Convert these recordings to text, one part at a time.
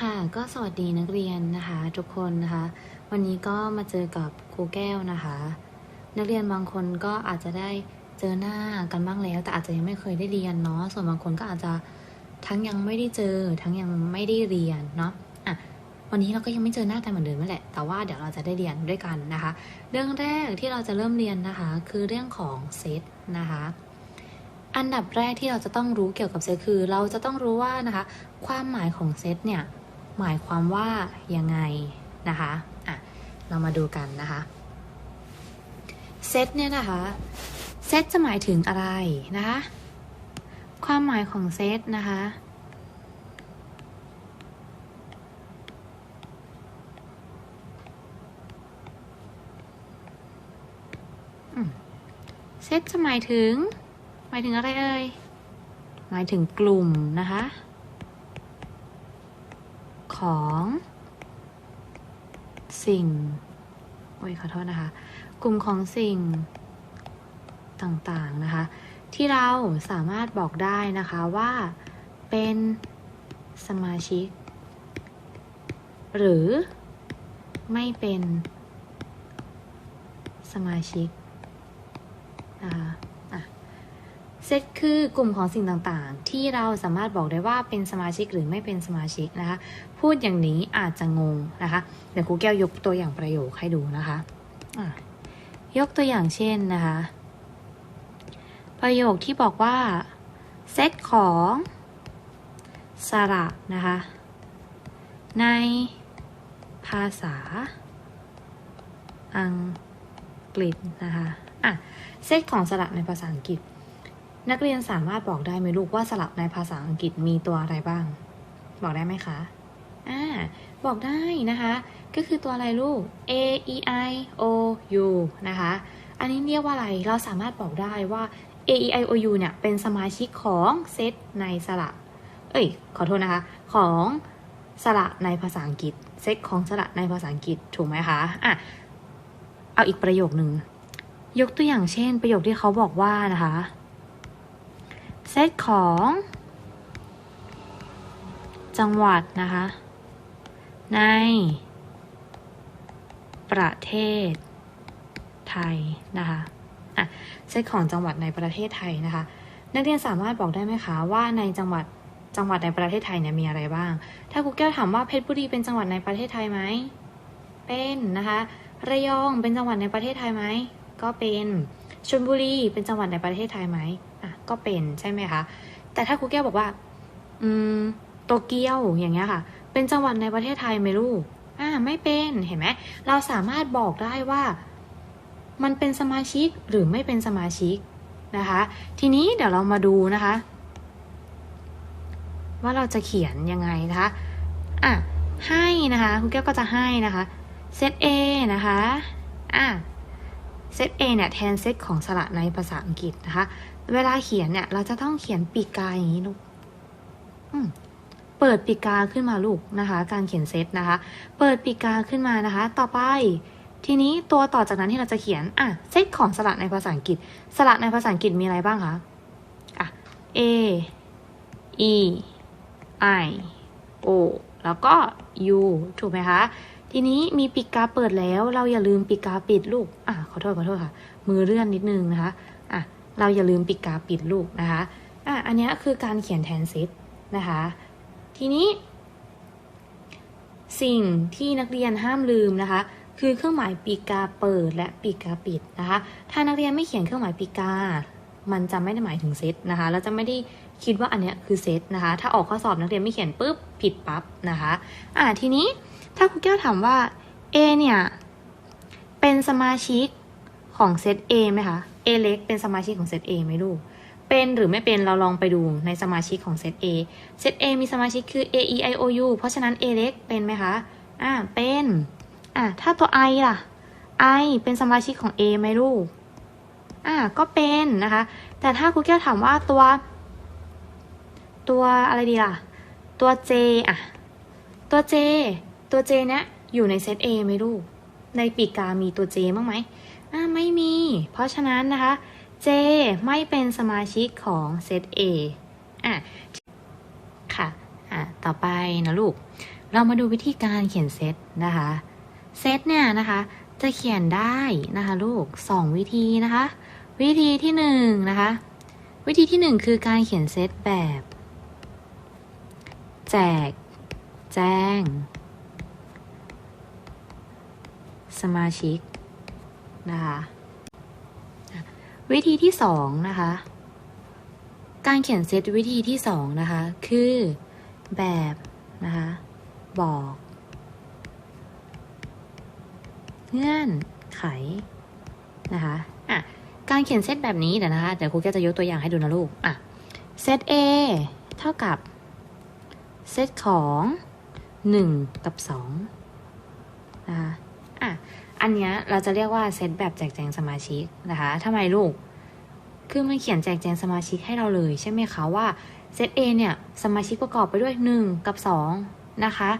ค่ะก็สวัสดีนักเรียนนะคะทุกคนนะคะ วันนี้ก็มาเจอกับครูแก้วนะคะ นักเรียนบางคนก็อาจจะได้เจอหน้ากันบ้างแล้ว แต่อาจจะยังไม่เคยได้เรียนเนาะส่วนบางคนก็อาจจะทั้งยังไม่ได้เจอ ทั้งยังไม่ได้เรียนเนาะอะวันนี้เราก็ยังไม่เจอหน้ากันเหมือนเดิมนั่นแหละแต่ว่าเดี๋ยวเราจะได้เรียนด้วยกันนะคะ เรื่องแรกที่เราจะเริ่มเรียนนะคะ คือเรื่องของเซตนะคะอันดับแรกที่เราจะต้องรู้เกี่ยวกับเซตคือ เราจะต้องรู้ว่านะคะ ความหมายของเซตเนี่ย หมายความว่ายังไงนะคะอะเรามาดูกันนะคะเซตเนี่ยนะคะเซตจะหมายถึงอะไรนะคะ ความหมายของเซตนะคะเซตจะหมายถึง หมายถึงอะไรเอ่ย หมายถึงกลุ่มนะคะ ของ สิ่งโอ้ยขอโทษนะคะ กลุ่มของสิ่งต่างๆนะคะ ที่เราสามารถบอกได้นะคะว่าเป็นสมาชิก หรือไม่เป็นสมาชิกนะคะอะ เซตคือกลุ่มของสิ่งต่างๆ ที่เราสามารถบอกได้ว่าเป็นสมาชิกหรือไม่เป็นสมาชิกนะคะ พูดอย่างนี้อาจจะงงนะคะ เดี๋ยวครูแก้วยกตัวอย่างประโยคให้ดูนะคะะยกตัวอย่างเช่นนะคะ ประโยคที่บอกว่าเซตของสระนะคะ ในภาษา อังกฤษนะคะอะเซตของสระในภาษาอังกฤษ นักเรียนสามารถบอกได้ไหมลูกว่าสระในภาษาอังกฤษมีตัวอะไรบ้าง บอกได้ไหมคะอ่าบอกได้นะคะ ก็คือตัวอะไรลูก a e i o u นะคะ อันนี้เรียกว่าอะไร เราสามารถบอกได้ว่า a e i o u เนี่ยเป็นสมาชิกของเซตในสระ เอ้ย ขอโทษนะคะ ของสระในภาษาอังกฤษ เซตของสระในภาษาอังกฤษ ถูกไหมคะอะเอาอีกประโยคหนึ่ง ยกตัวอย่างเช่น ประโยคที่เขาบอกว่านะคะ เซตของ จังหวัดนะคะ ใน ประเทศไทยนะคะอะเซตของจังหวัดในประเทศไทยนะคะ นักเรียนสามารถบอกได้ไหมคะว่าในจังหวัดจังหวัดในประเทศไทยเนี่ยมีอะไรบ้าง ถ้าครูแก้วถามว่าเพชรบุรีเป็นจังหวัดในประเทศไทยไหม เป็นนะคะ ระยองเป็นจังหวัดในประเทศไทยไหม ก็เป็น ชลบุรีเป็นจังหวัดในประเทศไทยไหม อะก็เป็นใช่ไหมคะ แต่ถ้าครูแก้วบอกว่า อืมโตเกียวอย่างเงี้ยค่ะ เป็นจังหวัดในประเทศไทยไหมลูกอ่าไม่เป็นเห็นไหมเราสามารถบอกได้ว่า มันเป็นสมาชิกหรือไม่เป็นสมาชิกนะคะ ทีนี้เดี๋ยวเรามาดูนะคะ ว่าเราจะเขียนยังไงนะคะอะให้นะคะครูแก้วก็จะให้นะคะเซต A นะคะอะเซต A เนี่ยแทนเซตของสระในภาษาอังกฤษนะคะ เวลาเขียนเนี่ย เราจะต้องเขียนปีกกาอย่างนี้ลูกเปิดปีกกาขึ้นมาลูกนะคะ การเขียนเซตนะคะ เปิดปีกกาขึ้นมานะคะ ต่อไป ทีนี้ตัวต่อจากนั้นที่เราจะเขียน อะ เซตของสระในภาษาอังกฤษ สระในภาษาอังกฤษมีอะไรบ้างคะ อะ A E I O แล้วก็ U ถูกไหมคะ ทีนี้มีปีกกาเปิดแล้ว เราอย่าลืมปีกกาปิดลูก อะ ขอโทษขอโทษค่ะ มือเลื่อนนิดนึงนะคะ เราอย่าลืมปีกกาปิดลูกนะคะอะอันนี้คือการเขียนแทนเซตนะคะ ทีนี้ สิ่งที่นักเรียนห้ามลืมนะคะ คือเครื่องหมายปีกาเปิดและปีกาปิดนะคะ ถ้านักเรียนไม่เขียนเครื่องหมายปีกา มันจะไม่ได้หมายถึงเซตนะคะเราจะไม่ได้คิดว่าอันนี้คือเซตนะคะ ถ้าออกข้อสอบนักเรียนไม่เขียนปุ๊บผิดปั๊บนะคะอ่าทีนี้ถ้าครูแก้วถามว่า A เนี่ย เป็นสมาชิก ของเซต A ไหมคะ A เล็กเป็นสมาชิกของเซต A ไหมลูก เป็นหรือไม่เป็นเราลองไปดูในสมาชิกของเซต A เซต A มีสมาชิกคือ A E I O U เพราะฉะนั้น A เล็กเป็นไหมคะ อ่า เป็น อ่าถ้าตัว I ล่ะ I เป็นสมาชิกของ A ไหมลูก อ่า ก็เป็นนะคะ แต่ถ้าครูแก้วถามว่าตัว ตัวอะไรดีล่ะ ตัว J อะ ตัว J ตัว J เนี้ยอยู่ในเซต A ไหมลูก ในปีกกามีตัว J บ้างไหม อ่าไม่มี เพราะฉะนั้นนะคะ J ไม่เป็นสมาชิกของเซต A อะค่ะอะต่อไปนะลูก เรามาดูวิธีการเขียนเซตนะคะเซตเนี่ยนะคะจะเขียนได้นะคะลูกสองวิธีนะคะ วิธีที่หนึ่งนะคะวิธีที่หนึ่งคือการเขียนเซตแบบ แจก แจ้ง สมาชิก นะคะวิธีที่สองนะคะ การเขียนเซตวิธีที่สองนะคะ คือแบบนะคะบอก เงื่อนไขนะคะอะการเขียนเซตแบบนี้เดี๋ยวนะคะเดี๋ยวครูแกจะยกตัวอย่างให้ดูนะลูกอะเซต A เท่ากับเซตของ 1 กับ2นะคะอะ อันเนี้ยเราจะเรียกว่าเซตแบบแจกแจงสมาชิกนะคะทำไมลูก คือมันเขียนแจกแจงสมาชิกให้เราเลยใช่ไหมคะว่าเซต A เนี่ยสมาชิกประกอบไปด้วย 1 กับ 2 นะคะ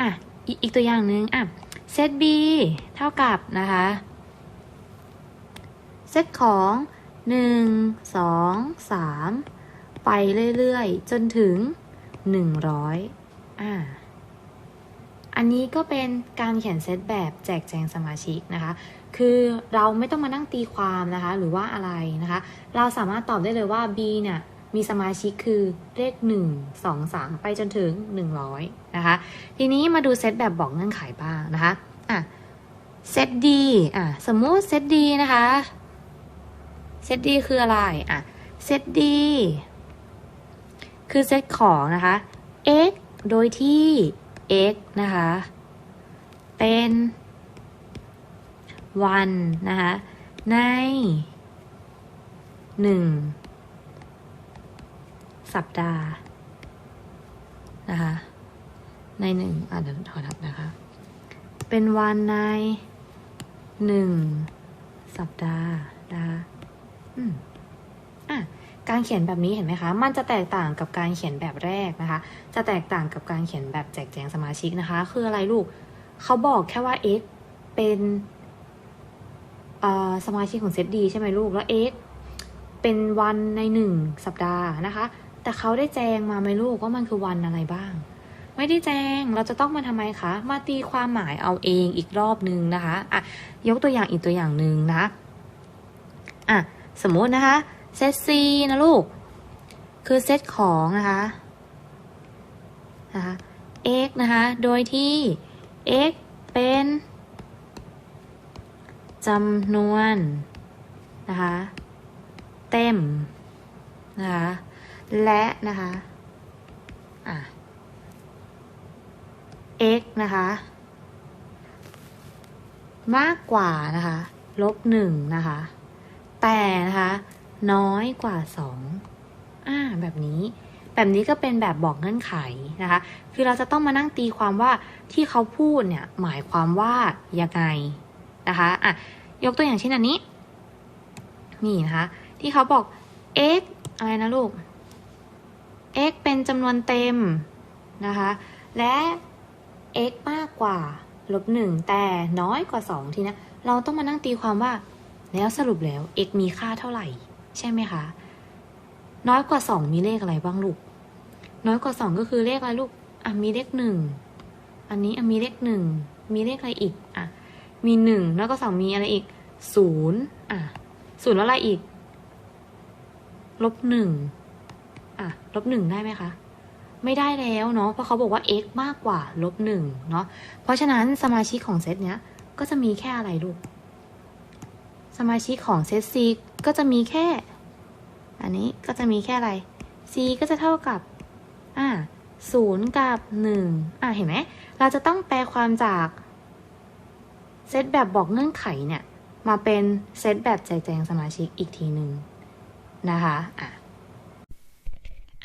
อะอีกอีกตัวอย่างหนึ่งอะเซต B เท่ากับนะคะเซตของ 1 2 3 ไปเรื่อยๆ จนถึง 100อ่า อันนี้ก็เป็นการเขียนเซตแบบแจกแจงสมาชิกนะคะ คือเราไม่ต้องมานั่งตีความนะคะ หรือว่าอะไรนะคะ เราสามารถตอบได้เลยว่า B เนี่ยมีสมาชิกคือเลข 1 2 3 ไปจนถึง 100 นะคะ ทีนี้มาดูเซตแบบบอกเงื่อนไขบ้างนะคะ อะ เซต D อะ สมมุติเซต D นะคะ เซต D คืออะไร อะ เซต D คือเซตของนะคะ x โดยที่ x นะคะ เป็นวันนะคะ ในหนึ่งสัปดาห์ นะคะ ในหนึ่งอะเดี๋ยวถอดับนะคะ เป็นวันในหนึ่งสัปดาห์นะคะอืม การเขียนแบบนี้เห็นไหมคะ มันจะแตกต่างกับการเขียนแบบแรกนะคะ จะแตกต่างกับการเขียนแบบแจกแจงสมาชิกนะคะ คืออะไรลูก เขาบอกแค่ว่า x เป็นสมาชิกของเซตดีใช่ไหมลูก แล้ว x เป็นวันในหนึ่งสัปดาห์นะคะ แต่เขาได้แจ้งมาไหมลูกว่ามันคือวันอะไรบ้าง ไม่ได้แจ้งเราจะต้องมาทำไมคะ มาตีความหมายเอาเองอีกรอบนึงนะคะ อะ ยกตัวอย่างอีกตัวอย่างหนึ่งนะ อะ สมมุตินะคะ เซต C นะลูก คือเซตของนะคะนะคะ x นะคะ โดยที่ x เป็นจำนวนนะคะเต็มนะคะและนะคะอะ x นะคะมากกว่านะคะลบหนึ่งนะคะ แต่นะคะ น้อยกว่าสองอ่า แบบนี้ แบบนี้ก็เป็นแบบบอกเงื่อนไขนะคะ คือเราจะต้องมานั่งตีความว่าที่เขาพูดเนี่ยหมายความว่ายังไงนะคะอะยกตัวอย่างเช่นอันนี้ นี่นะคะ ที่เขาบอก x อะไรนะลูก x เป็นจำนวนเต็มนะคะ และ x มากกว่าลบหนึ่งแต่น้อยกว่าสองทีนะ เราต้องมานั่งตีความว่า แล้วสรุปแล้ว x มีค่าเท่าไหร่ ใช่ไหมคะ น้อยกว่าสองมีเลขอะไรบ้างลูก น้อยกว่าสองก็คือเลขอะไรลูก อะมีเลขหนึ่ง อันนี้อะมีเลขหนึ่ง มีเลขอะไรอีก อะ มีหนึ่งแล้วก็สองมีอะไรอีกศูนย์อะศูนย์แล้วอะไรอีก ลบหนึ่งอะ ลบหนึ่งได้ไหมคะ ไม่ได้แล้วเนาะ เพราะเขาบอกว่า x มากกว่าลบหนึ่งเนาะ เพราะฉะนั้นสมาชิกของเซตเนี้ย ก็จะมีแค่อะไรลูก สมาชิกของเซต C ก็จะมีแค่ อันนี้ก็จะมีแค่อะไร c ก็จะเท่ากับ อ่าศูนย์กับหนึ่งอ่าเห็นไหม เราจะต้องแปลความจากเซตแบบบอกเงื่อนไขเนี่ย มาเป็นเซตแบบแจกแจงสมาชิกอีกทีหนึ่งนะคะ อะ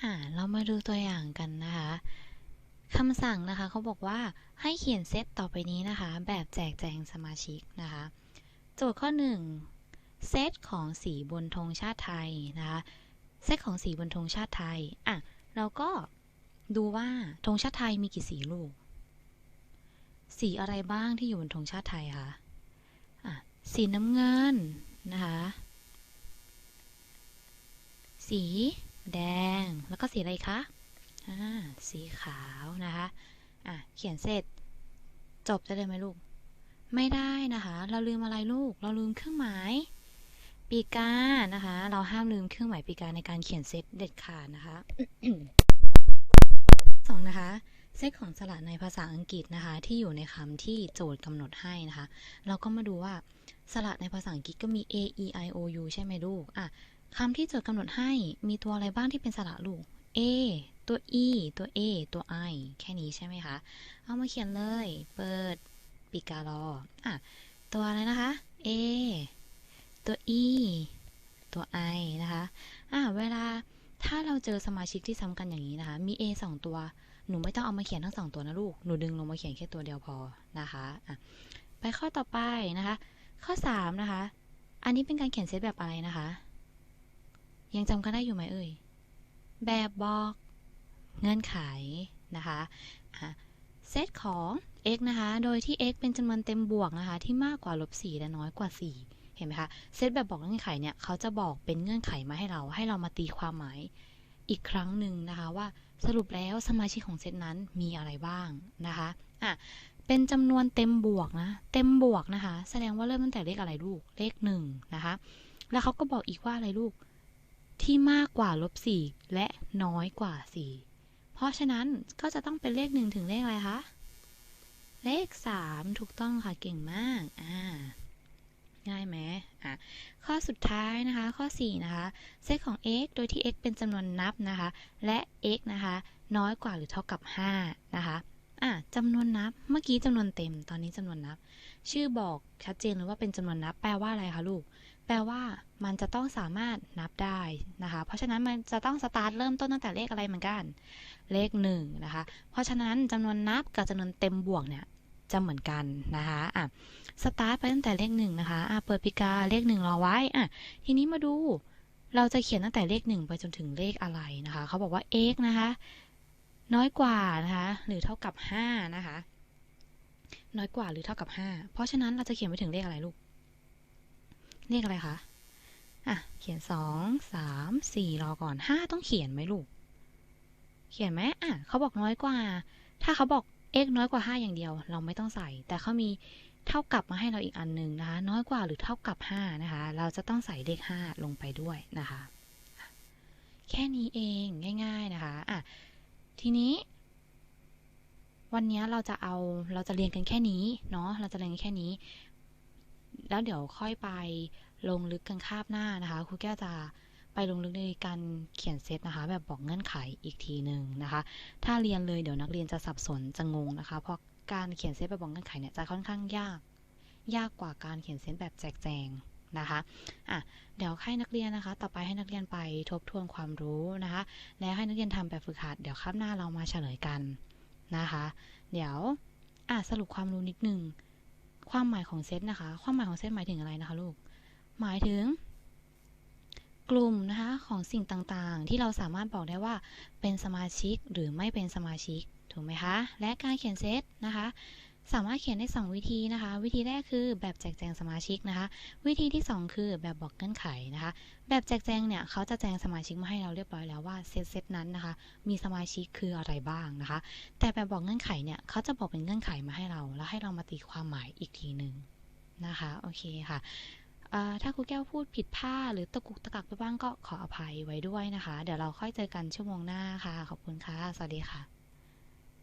อ่า เรามาดูตัวอย่างกันนะคะคำสั่งนะคะเขาบอกว่าให้เขียนเซตต่อไปนี้นะคะ แบบแจกแจงสมาชิกนะคะ จทย์ข้อ 1 เซตของสีบนธงชาติไทยนะคะเซตของสีบนธงชาติไทยอะเราก็ดูว่าธงชาติไทยมีกี่สีลูก สีอะไรบ้างที่อยู่บนธงชาติไทยคะอะสีน้ำเงินนะคะสีแดงแล้วก็สีอะไรคะอ่าสีขาวนะคะอะเขียนเสร็จจบจะเลยไหมลูก ไม่ได้นะคะ เราลืมอะไรลูก เราลืมเครื่องหมายปีกานะคะ เราห้ามลืมเครื่องหมายปีกาในการเขียนเซตเด็ดขาดนะคะสองนะคะเซตของสระในภาษาอังกฤษนะคะ ที่อยู่ในคำที่โจทย์กำหนดให้นะคะ เราก็มาดูว่าสระในภาษาอังกฤษก็มี a e i o u ใช่ไหมลูกอะคำที่โจทย์กำหนดให้มีตัวอะไรบ้างที่เป็นสระลูก a ตัว e ตัว a ตัว i แค่นี้ใช่ไหมคะ เอามาเขียนเลย เปิด ปีการออะตัวอะไรนะคะ a ตัว e ตัว i นะคะอะเวลาถ้าเราเจอสมาชิกที่ซ้ำกันอย่างนี้นะคะ มี a สองตัว หนูไม่ต้องเอามาเขียนทั้งสองตัวนะลูก หนูดึงลงมาเขียนแค่ตัวเดียวพอนะคะอะไปข้อต่อไปนะคะ ข้อ 3 นะคะ อันนี้เป็นการเขียนเซตแบบอะไรนะคะ ยังจำกันได้อยู่ไหมเอ่ย แบบบอก เงื่อนไขนะคะ เซตของ x นะคะ โดยที่ x เป็นจำนวนเต็มบวกนะคะ ที่มากกว่าลบ4และน้อยกว่า 4 เห็นไหมคะ เซตแบบบอกเงื่อนไขเนี่ยเขาจะบอกเป็นเงื่อนไขมาให้เรา ให้เรามาตีความหมายอีกครั้งหนึ่งนะคะว่าสรุปแล้วสมาชิกของเซตนั้นมีอะไรบ้างนะคะอะเป็นจำนวนเต็มบวกนะ เต็มบวกนะคะ แสดงว่าเริ่มตั้งแต่เลขอะไรลูก เลขหนึ่งนะคะ แล้วเขาก็บอกอีกว่าอะไรลูก ที่มากกว่าลบสี่และน้อยกว่าสี่เพราะฉะนั้นก็จะต้องเป็นเลขหนึ่งถึงเลขอะไรคะ เลขสามถูกต้องค่ะเก่งมากอ่าง่ายไหมอะข้อสุดท้ายนะคะ ข้อ 4 นะคะ เซตของ x โดยที่ x เป็นจำนวนนับนะคะ และ x นะคะ น้อยกว่าหรือเท่ากับ 5 นะคะอะจำนวนนับ เมื่อกี้จำนวนเต็ม ตอนนี้จำนวนนับ ชื่อบอกชัดเจนเลยว่าเป็นจำนวนนับ แปลว่าอะไรคะลูก แปลว่ามันจะต้องสามารถนับได้นะคะ เพราะฉะนั้นมันจะต้องสตาร์ทเริ่มต้นตั้งแต่เลขอะไรเหมือนกัน เลขหนึ่งนะคะ เพราะฉะนั้นจำนวนนับกับจำนวนเต็มบวกเนี่ย จะเหมือนกันนะคะอะสตาร์ทไปตั้งแต่เลขหนึ่งนะคะอะเปิดปีกาเลขหนึ่งรอไว้อะทีนี้มาดูเราจะเขียนตั้งแต่เลขหนึ่งไปจนถึงเลขอะไรนะคะเขาบอกว่า x นะคะน้อยกว่านะคะหรือเท่ากับห้านะคะน้อยกว่าหรือเท่ากับห้าเพราะฉะนั้นเราจะเขียนไปถึงเลขอะไรลูก เลขอะไรคะ อะ เขียนสองสามสี่รอก่อนห้าต้องเขียนไหมลูก เขียนไหมอะเขาบอกน้อยกว่า ถ้าเขาบอก x น้อยกว่า 5 อย่างเดียว เราไม่ต้องใส่ แต่เขามีเท่ากับมาให้เราอีกอันหนึ่งนะคะ น้อยกว่าหรือเท่ากับ 5 นะคะ เราจะต้องใส่เลข 5 ลงไปด้วยนะคะ แค่นี้เองง่าย ๆนะคะอะทีนี้ วันนี้เราจะเอาเราจะเรียนกันแค่นี้เนาะเราจะเรียนกันแค่นี้ แล้วเดี๋ยวค่อยไปลงลึกกันคาบหน้านะคะครูแก้วจะ ไปลงลึกในการเขียนเซตนะคะ แบบบอกเงื่อนไขอีกทีหนึ่งนะคะ ถ้าเรียนเลยเดี๋ยวนักเรียนจะสับสนจะงงนะคะ เพราะการเขียนเซตแบบบอกเงื่อนไขเนี่ยจะค่อนข้างยาก ยากกว่าการเขียนเซตแบบแจกแจงนะคะ อะ เดี๋ยวให้นักเรียนนะคะ ต่อไปให้นักเรียนไปทบทวนความรู้นะคะ แล้วให้นักเรียนทำแบบฝึกหัด เดี๋ยวคาบหน้าเรามาเฉลยกันนะคะ เดี๋ยว อะ สรุปความรู้นิดนึง ความหมายของเซตนะคะ ความหมายของเซตหมายถึงอะไรนะคะลูก หมายถึง กลุ่มนะคะของสิ่งต่างๆ ที่เราสามารถบอกได้ว่าเป็นสมาชิกหรือไม่เป็นสมาชิกถูกไหมคะ และการเขียนเซตนะคะ สามารถเขียนได้ 2 วิธีนะคะ วิธีแรกคือแบบแจกแจงสมาชิกนะคะ วิธีที่ 2 คือแบบบอกเงื่อนไขนะคะ แบบแจกแจงเนี่ยเขาจะแจงสมาชิกมาให้เราเรียบร้อยแล้วว่าเซตเซตนั้นนะคะ มีสมาชิกคืออะไรบ้างนะคะ แต่แบบบอกเงื่อนไขเนี่ยเขาจะบอกเป็นเงื่อนไขมาให้เรา แล้วให้เรามาตีความหมายอีกทีหนึ่งนะคะ โอเคค่ะ ถ้าครูแก้วพูดผิดพลาดหรือตะกุกตะกักไปบ้างก็ขออภัยไว้ด้วยนะคะ เดี๋ยวเราค่อยเจอกันชั่วโมงหน้าค่ะ ขอบคุณค่ะ สวัสดีค่ะ